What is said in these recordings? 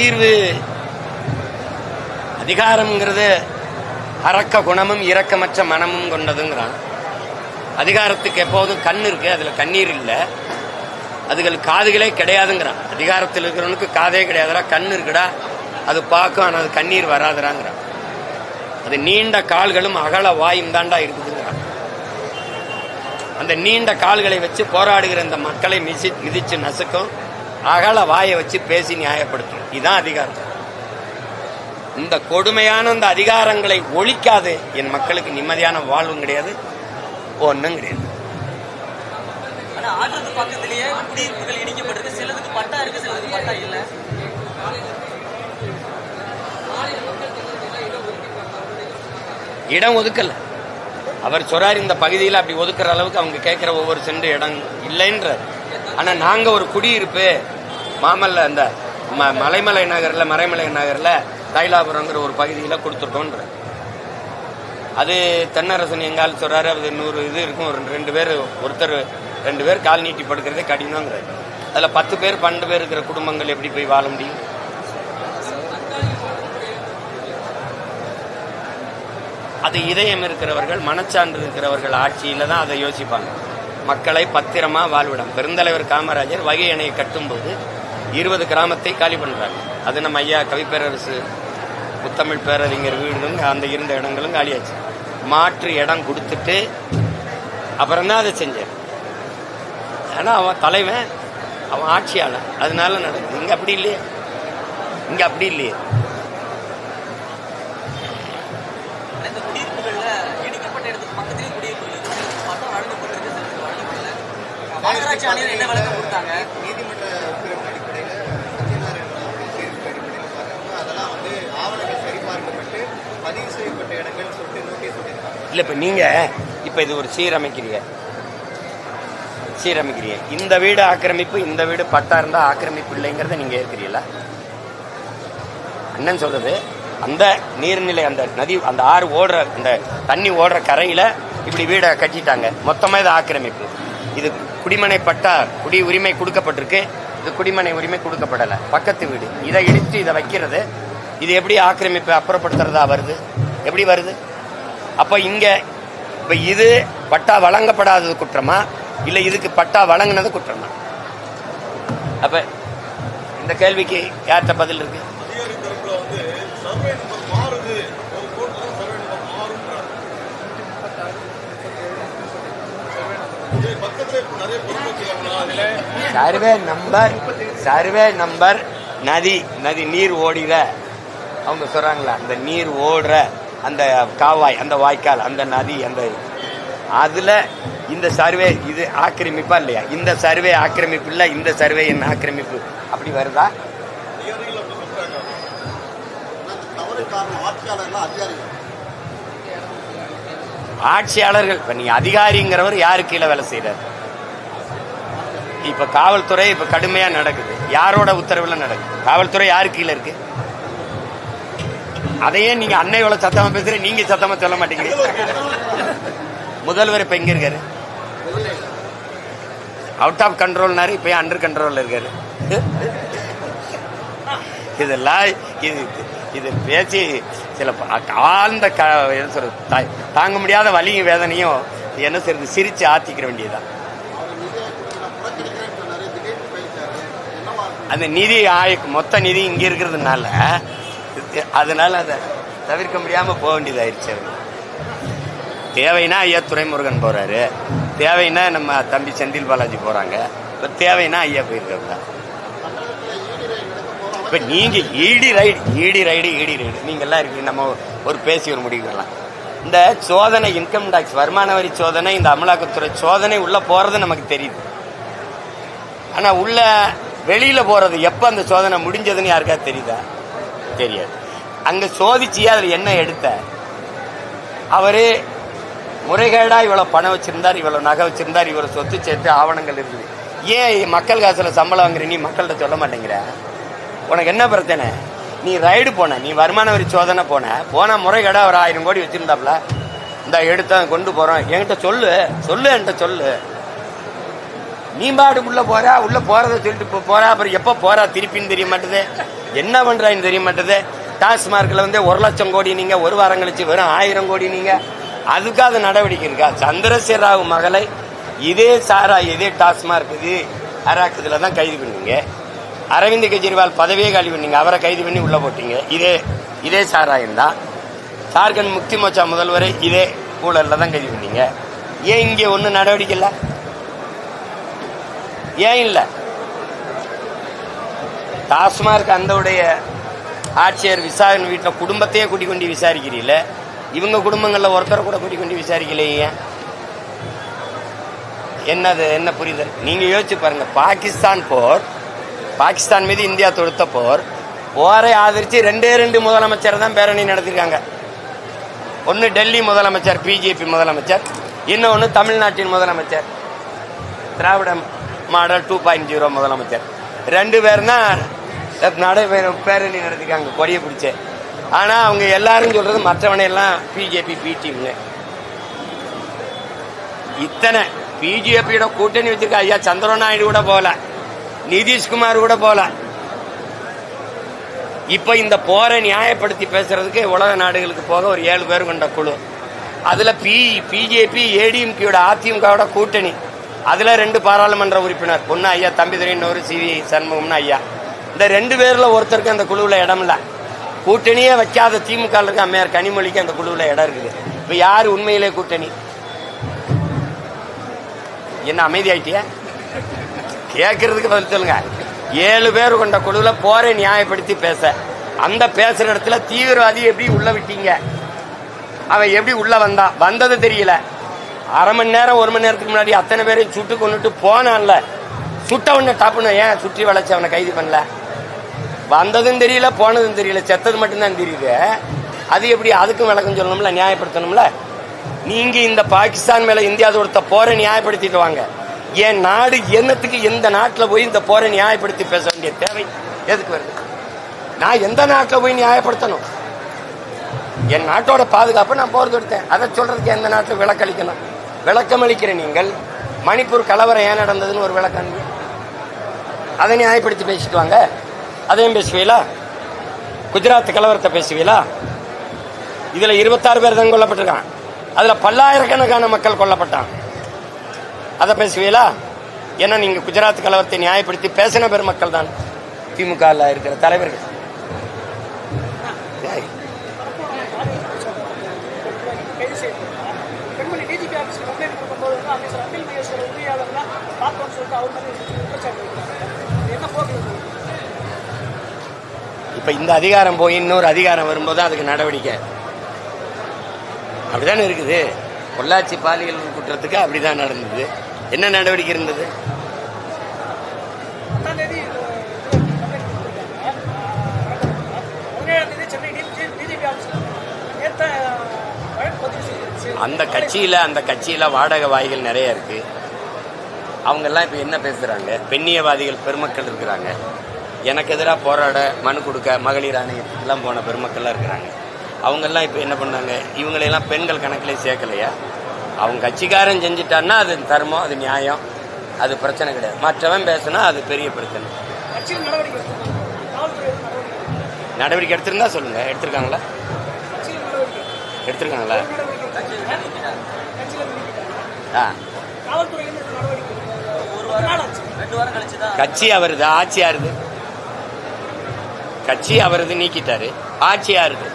தீர்வு. அதிகாரம்ங்கிறது அரக்க குணமும் இரக்கமற்ற மனமும் கொண்டதுங்கிறான். அதிகாரத்துக்கு எப்போதும் கண் இருக்கு அதுல கண்ணீர் இல்லை. அதுகள் காதுகளே கிடையாதுங்கிறான். அதிகாரத்தில் இருக்கிறவனுக்கு காதே கிடையாதுடா கண் இருக்குடா. அது பார்க்கும் ஆனால் அது கண்ணீர் வராதுடாங்கிறான். அது நீண்ட கால்களும் அகல வாயும் தாண்டா இருக்குதுங்கிறான். அந்த நீண்ட கால்களை வச்சு போராடுகிற இந்த மக்களை மிசி மிதிச்சு நசுக்கும். அகல வாயை வச்சு பேசி நியாயப்படுத்தும் இதுதான் அதிகாரம். இந்த கொடுமையான இந்த அதிகாரங்களை ஒழிக்காது. என் மக்களுக்கு நிம்மதியான வாழ்வும் கிடையாது. ஒன்றும் கிடையாது. இடம் ஒதுக்கல. அவர் சொல்றாரு இந்த பகுதியில் அப்படி ஒதுக்குற அளவுக்கு அவங்க கேட்கிற ஒவ்வொரு சென்று இடம் இல்லைன்றார். ஆனா நாங்க ஒரு குடியிருப்பு மாமல்ல அந்த ம- மலைமலை நகர்ல மறைமலை நகர்ல தைலாபுரங்கிற ஒரு பகுதியில கொடுத்துருக்கோன்ற அது தென்னரசன் எங்கால் சொல்றாரு அது நூறு இது இருக்கும் ஒரு ரெண்டு பேர் ஒருத்தர் ரெண்டு பேர் கால் நீட்டி படுக்கிறதே கடினங்கிறாரு அதுல பத்து பேர் பன்னெண்டு பேர் இருக்கிற குடும்பங்கள் எப்படி போய் வாழ முடியும்? அது இதயம் இருக்கிறவர்கள் மனச்சான்று இருக்கிறவர்கள் ஆட்சியில தான் அதை யோசிப்பாங்க. மக்களை பத்திரமா வாழ்விடம். பெருந்தலைவர் காமராஜர் வகை அணையை கட்டும்போது இருபது கிராமத்தை காலி பண்றாங்க அது நம்ம ஐயா கவிப்பேரரசு முத்தமிழ் பேரறிஞர் வீடுங்க அந்த இருந்த இடங்களும் காலியாச்சு. மாற்று இடம் கொடுத்துட்டு அப்புறம் தான் அதை செஞ்சார் ஆனால் அவன் தலைவன் அவன் ஆட்சியாளன். அதனால நடக்குது. இங்கே அப்படி இல்லையே. இங்கே அப்படி இல்லையே. மாநகராட்சி ஆணையர் என்ன விளக்கம் கொடுத்தாங்க? நீதிமன்ற உத்தரவின் அடிப்படையில் சத்யநாராயண தீர்ப்பு அடிப்படையில் பார்க்குறப்ப அதெல்லாம் வந்து ஆவணங்கள் சரிபார்க்கப்பட்டு பதிவு செய்யப்பட்ட இடங்கள் சொல்லிட்டு நோட்டீஸ் சொல்லியிருக்காங்க இல்ல இப்ப நீங்க இப்ப இது ஒரு சீரமைக்கிறீங்க. சீரமைக்கிறீங்க. இந்த வீடு ஆக்கிரமிப்பு இந்த வீடு பட்டா இருந்தா ஆக்கிரமிப்பு இல்லைங்கிறத நீங்க ஏற்கிறீங்களா அண்ணன் சொல்றது அந்த நீர்நிலை அந்த நதி அந்த ஆறு ஓடுற அந்த தண்ணி ஓடுற கரையில இப்படி வீடை கட்டிட்டாங்க. மொத்தமா இது ஆக்கிரமிப்பு. இது குடிமனை பட்டா குடி உரிமை கொடுக்கப்பட்டிருக்கு. இது குடிமனை உரிமை கொடுக்கப்படல. பக்கத்து வீடு. இதை இடித்து இதை வைக்கிறது. இது எப்படி ஆக்கிரமிப்பு அப்புறப்படுத்துறதா வருது? எப்படி வருது? அப்ப இங்க இப்ப இது பட்டா வழங்கப்படாதது குற்றமா? இல்ல இதுக்கு பட்டா வழங்கினது குற்றமா? அப்ப இந்த கேள்விக்கு யார்கிட்ட பதில் இருக்கு அதிகாரி தரப்புல வந்து சர்வே நம்பர் மாறுது ஒரு கோர்ட்ல சர்வே நம்பர் மாறுன்றாங்க பக்கத்துல இப்போ நிறைய பொறுப்பு அதுல சர்வே நம்பர் சர்வே நம்பர் நதி நதி நீர் ஓடிற. அவங்க சொல்றாங்களா அந்த நீர் ஓடுற அந்த காவாய் அந்த வாய்க்கால் அந்த நதி அந்த அதுல இந்த சர்வே இது ஆக்கிரமிப்பா இல்லையா? இந்த சர்வே ஆக்கிரமிப்பு இல்ல இந்த சர்வே என்ன ஆக்கிரமிப்பு. அப்படி வருதா? ஆட்சியாளர்கள் இப்ப நீ அதிகாரிங்கிறவர் யாரு கீழே வேலை செய்யறாரு இப்ப காவல்துறை இப்ப கடுமையா நடக்குது. யாரோட உத்தரவுல நடக்குது? காவல்துறை யாரு கீழே இருக்கு? அதையே நீங்க அன்னை சத்தமா பேசுற நீங்க சத்தமா சொல்ல மாட்டேங்கிறீங்க முதல்வர் இப்ப எங்க இருக்காரு? அவுட் ஆஃப் கண்ட்ரோல்னாரு இப்ப அண்டர் கண்ட்ரோல்ல இருக்காரு? இதெல்லாம் இது இது பேச்சு சில ஆழ்ந்த க என்ன சொல்றது தாங்க முடியாத வலியும் வேதனையும் என்ன செய்யறது சிரிச்சு ஆத்திக்கிற வேண்டியதுதான். அந்த நிதி ஆய மொத்த நிதி இங்க இருக்கிறதுனால அதனால அதை தவிர்க்க முடியாம போக வேண்டியதாயிருச்சு அது தேவைன்னா ஐயா துரைமுருகன் போறாரு. தேவைன்னா நம்ம தம்பி செந்தில் பாலாஜி போறாங்க. இப்ப தேவைன்னா ஐயா போயிருக்காங்க இப்ப நீங்க ED raid ED raid ED raid. நீங்க எல்லாம் இருக்கு நம்ம ஒரு பேசி ஒரு முடிவு வரலாம். இந்த சோதனை இன்கம் டாக்ஸ் வருமான வரி சோதனை இந்த அமலாக்கத்துறை சோதனை உள்ள போறது நமக்கு தெரியுது. ஆனா உள்ள வெளியில போறது எப்ப அந்த சோதனை முடிஞ்சதுன்னு யாருக்கா தெரியுதா? தெரியாது. அங்க சோதிச்சியே அதுல என்ன எடுத்த? அவர் முறைகேடா இவ்வளவு பணம் வச்சிருந்தார் இவ்வளவு நகை வச்சிருந்தார் இவ்வளோ சொத்து சேர்த்து ஆவணங்கள் இருக்குது ஏன் மக்கள் காசுல சம்பளம் வாங்குற நீ மக்கள்கிட்ட சொல்ல மாட்டேங்கிற? உனக்கு என்ன பிரச்சனை? நீ ரைடு போன நீ வருமான வரி சோதனை போன போன முறைகேடா ஒரு ஆயிரம் கோடி வச்சிருந்தாப்ல. இந்த எடுத்த கொண்டு போறோம் என்கிட்ட சொல்லு சொல்லு என்கிட்ட சொல்லு. நீ பாட்டுக்குள்ள போறா உள்ள போறத சொல்லிட்டு இப்போ போறா அப்புறம் எப்ப போறா திருப்பின்னு தெரிய மாட்டேது. என்ன பண்றான்னு தெரிய மாட்டேது. டாஸ்மார்க்ல வந்து ஒரு லட்சம் கோடி நீங்க ஒரு வாரம் கழிச்சு வெறும் ஆயிரம் கோடி நீங்க. அதுக்காக நடவடிக்கை இருக்கா? சந்திரசேகர ராவ் மகளை இதே சாரா இதே டாஸ்மார்க் இது அராக்கத்தில் தான் கைது பண்ணீங்க. அரவிந்த் கெஜ்ரிவால் பதவியே காலி பண்ணீங்க. அவரை கைது பண்ணி உள்ள போட்டீங்க. இதே இதே சாராயம் தான். ஜார்க்கண்ட் முக்தி மோச்சா முதல்வரை இதே ஊழல்ல தான் கைது பண்ணீங்க. ஏன் இங்கே ஒன்றும் நடவடிக்கை இல்லை? ஏன் இல்லை? டாஸ்மார்க் அந்தவுடைய ஆட்சியர் விசாரணை வீட்டில் குடும்பத்தையே கூட்டி கொண்டு விசாரிக்கிறீங்கள இவங்க குடும்பங்களில் ஒருத்தரை கூட கூட்டி கொண்டு விசாரிக்கலையே என்னது என்ன புரிதல்? நீங்கள் யோசிச்சு பாருங்க. பாகிஸ்தான் போர் பாகிஸ்தான் மீது இந்தியா தொடுத்த போர் போரை ஆதரித்து ரெண்டே ரெண்டு முதலமைச்சர் தான் பேரணி நடத்திருக்காங்க. ஒன்று டெல்லி முதலமைச்சர் பிஜேபி முதலமைச்சர் இன்னொன்று தமிழ்நாட்டின் முதலமைச்சர். Dravida model two point zero முதலமைச்சர் ரெண்டு பேரும் தான் நடைபெறும் பேரணி நடத்திருக்காங்க கொடியை பிடிச்சே. ஆனால் அவங்க எல்லாரும் சொல்கிறது மற்றவனையெல்லாம் பிஜேபி பி டீம்னு இத்தனை பிஜேபியோட கூட்டணி வச்சிருக்க ஐயா சந்திர நாயுடு கூட போகல. நிதிஷ்குமார் கூட போகல. இப்போ இந்த போரை நியாயப்படுத்தி பேசுறதுக்கு உலக நாடுகளுக்கு போக ஒரு ஏழு பேர் கொண்ட குழு. அதில் பி பிஜேபி ஏடிஎம்கேயோட அதிமுகவோட கூட்டணி. அதுல ரெண்டு பாராளுமன்ற உறுப்பினர் பொண்ணு ஐயா தம்பிதுரை இன்னொரு சி வி சண்முகம்னு ஐயா. இந்த ரெண்டு பேர்ல ஒருத்தருக்கு அந்த குழுவுல இடம் இல்ல. கூட்டணியே வைக்காத திமுக இருக்க அம்மையார் கனிமொழிக்கு அந்த குழுவுல இடம் இருக்குது. இப்ப யாரு உண்மையிலே கூட்டணி? என்ன அமைதியாயிட்டியா? கேட்கறதுக்கு பதில் சொல்லுங்க. ஏழு பேர் கொண்ட குழுவில் போரை நியாயப்படுத்தி பேச. அந்த பேசுற இடத்துல தீவிரவாதி எப்படி உள்ள விட்டீங்க? அவன் எப்படி உள்ள வந்தான் வந்தது தெரியல. அரை மணி நேரம் ஒரு மணி நேரத்துக்கு முன்னாடி அத்தனை பேரையும் சுட்டு கொண்டுட்டு போனான்ல. சுட்டவன டாப்புன்னு ஏன் சுற்றி வளைச்சு அவனை கைது பண்ணல? வந்ததும் தெரியல போனதும் தெரியல. செத்தது மட்டும்தான் தெரியுது. அது எப்படி அதுக்கும் விளக்கம் சொல்லணும்ல நியாயப்படுத்தணும்ல? நீங்க இந்த பாகிஸ்தான் மேல இந்தியா தொடுத்த போரை நியாயப்படுத்திட்டு வாங்க. என் நாடு என்னத்துக்கு எந்த நாட்டில் போய் இந்த போரை நியாயப்படுத்தி பேச வேண்டிய தேவை எதுக்கு வருது? நான் எந்த நாட்டில் போய் நியாயப்படுத்தணும்? என் நாட்டோட பாதுகாப்பு நான் போர் தொடுத்தேன். அதை சொல்றதுக்கு எந்த நாட்டில் விளக்களிக்கணும் விளக்கம் அளிக்கிற நீங்கள் மணிப்பூர் கலவரம் ஏன் நடந்ததுன்னு ஒரு விளக்கம். அதை நியாயப்படுத்தி பேசிட்டு வாங்க. அதையும் பேசுவீங்களா குஜராத் கலவரத்தை பேசுவீங்களா இதுல இருபத்தாறு பேர் தான் கொல்லப்பட்டிருக்கான் அதுல பல்லாயிரக்கணக்கான மக்கள் கொல்லப்பட்டான் அதை பேசுவீங்களா ஏன்னா நீங்க குஜராத் கலவரத்தை நியாயப்படுத்தி பேசின பெருமக்கள் தான். திமுக இருக்கிற தலைவர்கள். இப்ப இந்த அதிகாரம் போய் இன்னொரு அதிகாரம் வரும்போது அதுக்கு நடவடிக்கை. அப்படிதானே இருக்குது. பொள்ளாச்சி பாலியல் குற்றத்துக்கு அப்படிதான் நடந்தது. என்ன நடவடிக்கை இருந்தது? அந்த கட்சியில அந்த கட்சியில வாடகை வாய்கள் நிறைய இருக்கு. அவங்க எல்லாம் இப்ப என்ன பேசுறாங்க? பெண்ணியவாதிகள் பெருமக்கள் இருக்கிறாங்க. எனக்கு எதிராக போராட மனு கொடுக்க மகளிர் ஆணையத்துக்கெல்லாம் போன பெருமக்கள்லாம் இருக்கிறாங்க. அவங்க எல்லாம் இப்ப என்ன பண்ணாங்க? இவங்களையெல்லாம் பெண்கள் கணக்கிலே சேர்க்கலையா? அவங்க கட்சிக்காரன் செஞ்சுட்டான்னா அது தர்மம் அது நியாயம் அது பிரச்சனை கிடையாது. மற்றவன் பேசினா அது பெரிய பிரச்சனை. நடவடிக்கை எடுத்திருந்தா சொல்லுங்க. எடுத்திருக்காங்களா? எடுத்திருக்காங்களா? ஆ காவல்துறை எதுவும் இந்த நடவடிக்கை எடுக்கல. ஒரு நாள் ஆச்சு ரெண்டு வாரம் கழிச்சு தான் கட்சி அவருது ஆட்சி யாருது? கட்சி அவரது நீக்கிட்டாரு. ஆட்சி யாருது?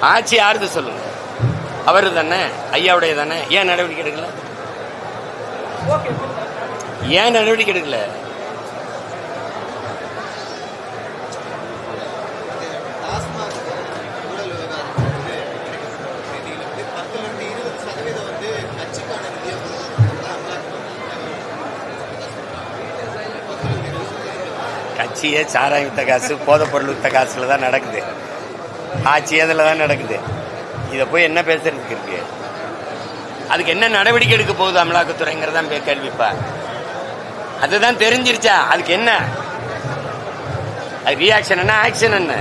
ஆட்சி யாருது சொல்லுங்க. அவரு தானே? ஐயாவுடைய தானே? ஏன் நடவடிக்கை எடுக்கல? ஏன் நடவடிக்கை எடுக்கல? ஆட்சியே சாராயம் வித்த காசு போதைப் பொருள் வித்த காசுல தான் நடக்குது. ஆட்சி அதில் தான் நடக்குது? இதை போய் என்ன பேசுறதுக்கு இருக்கு? அதுக்கு என்ன நடவடிக்கை எடுக்க போகுது அமலாக்கத்துறைங்கிறதான் கேள்விப்பா. அதுதான் தெரிஞ்சிருச்சா? அதுக்கு என்ன? அது ரியாக்ஷன் என்ன? ஆக்ஷன் என்ன?